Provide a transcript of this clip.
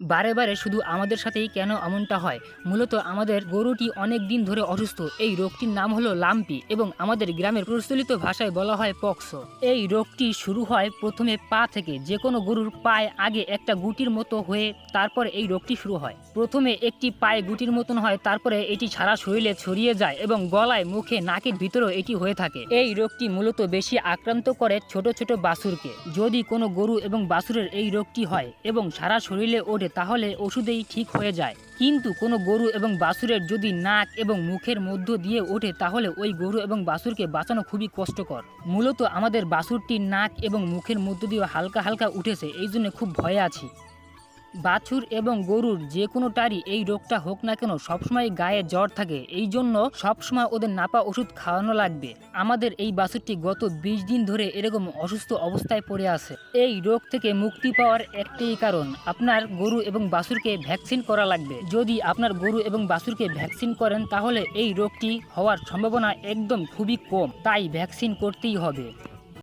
বারে বারে শুধু আমাদের সাথেই কেন এমনটা হয়? মূলত আমাদের গরুটি অনেক দিন ধরে অসুস্থ। এই রোগটির নাম হলো লাম্পি এবং আমাদের গ্রামের প্রচলিত ভাষায় বলা হয় পক্সো। এই রোগটি শুরু হয় প্রথমে পা থেকে, যে কোনো গরুর পায়ে আগে একটা গুটির মতো হয়ে তারপরে এই রোগটি শুরু হয়। প্রথমে একটি পায়ে গুটির মতন হয়, তারপরে এটি সারা শরীরে ছড়িয়ে যায় এবং গলায়, মুখে, নাকের ভিতরেও এটি হয়ে থাকে। এই রোগটি মূলত বেশি আক্রান্ত করে ছোট ছোট বাছুরকে। যদি কোনো গরু এবং বাছুরের এই রোগটি হয় এবং সারা শরীরে ওঠে তাহলে ওষুধেই ঠিক হয়ে যায়। কিন্তু কোনো গরু এবং বাছুরের যদি নাক এবং মুখের মধ্য দিয়ে ওঠে, তাহলে ওই গরু এবং বাছুরকে বাঁচানো খুবই কষ্টকর। মূলত আমাদের বাছুরটির নাক এবং মুখের মধ্য দিয়ে হালকা হালকা উঠেছে এই জন্য খুব ভয়ে আছি। বাছুর এবং গরুর যে কোনোটারই এই রোগটা হোক না কেন সবসময় গায়ে জ্বর থাকে। এই জন্য সবসময় ওদের নাপা ওষুধ খাওয়ানো লাগবে। আমাদের এই বাছুরটি গত বিশ দিন ধরে এরকম অসুস্থ অবস্থায় পড়ে আছে। এই রোগ থেকে মুক্তি পাওয়ার একটাই কারণ, আপনার গরু এবং বাছুরকে ভ্যাকসিন করা লাগবে। যদি আপনার গরু এবং বাছুরকে ভ্যাকসিন করেন, তাহলে এই রোগটি হওয়ার সম্ভাবনা একদম খুবই কম। তাই ভ্যাকসিন করতেই হবে।